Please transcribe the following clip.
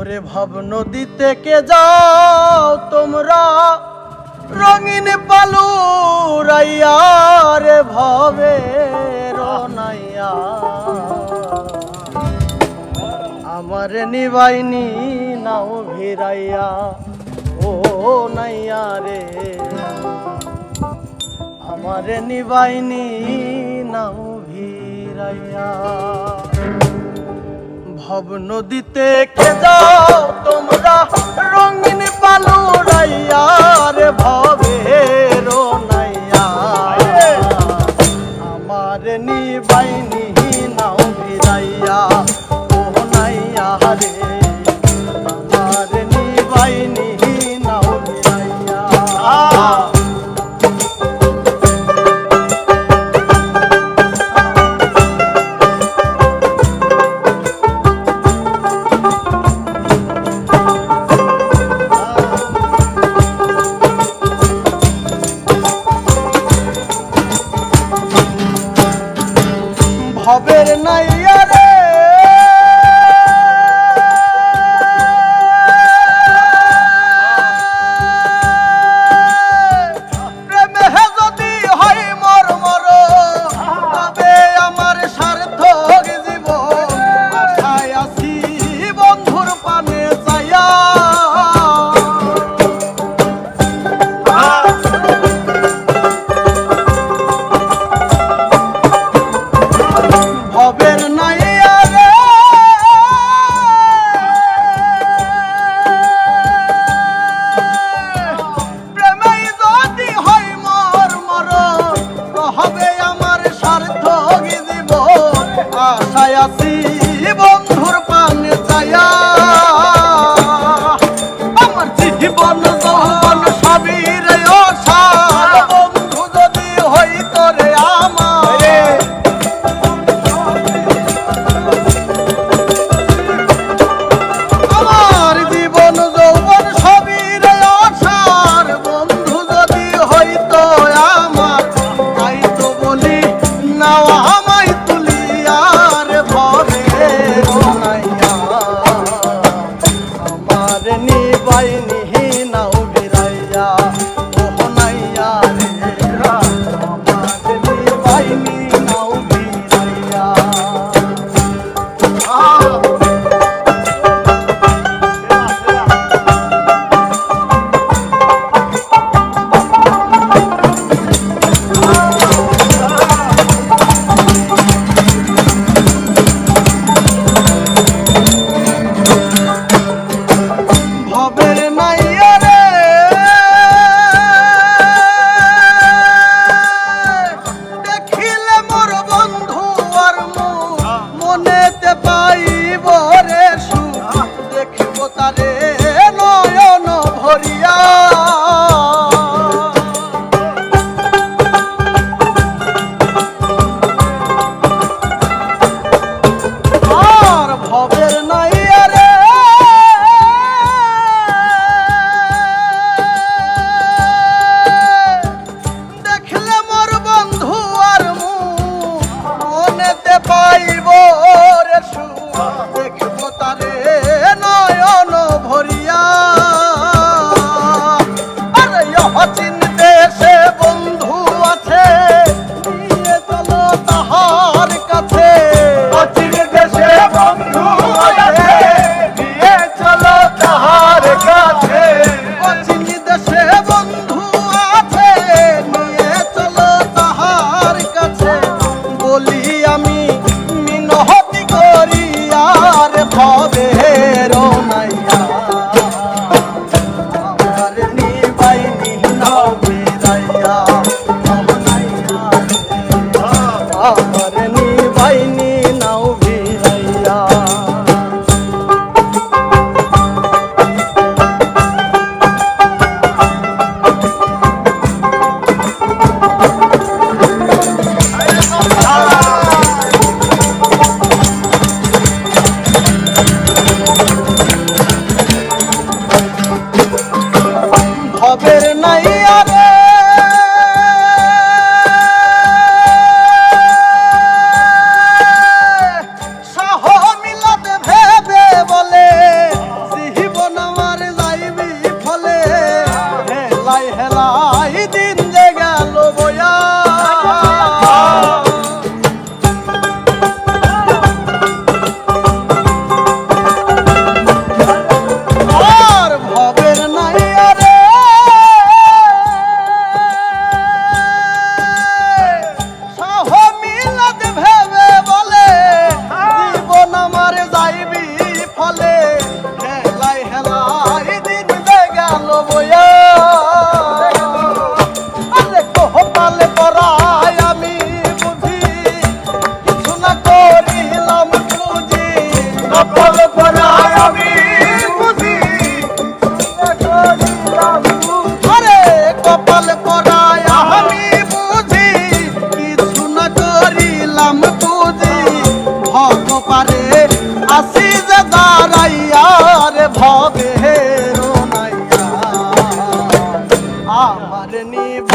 ভরে ভব নদী থেকে যাও তোমরা? রঙিন পালু রাইয়া রে ভবে রনাইয়া। আমার নিবাইনি নাও ভিরাইয়া ও নাইয়া রে। আমার নিবাইনি নাও ভিরাইয়া সব নদীতে কে যাও তোমরা রঙিন পালু রাইয়া রে ভবে রো নাইয়া আমার নিবাইন আশায় আছি বন্ধুর পানে ছায়া দেখাতে পাইব রে আমার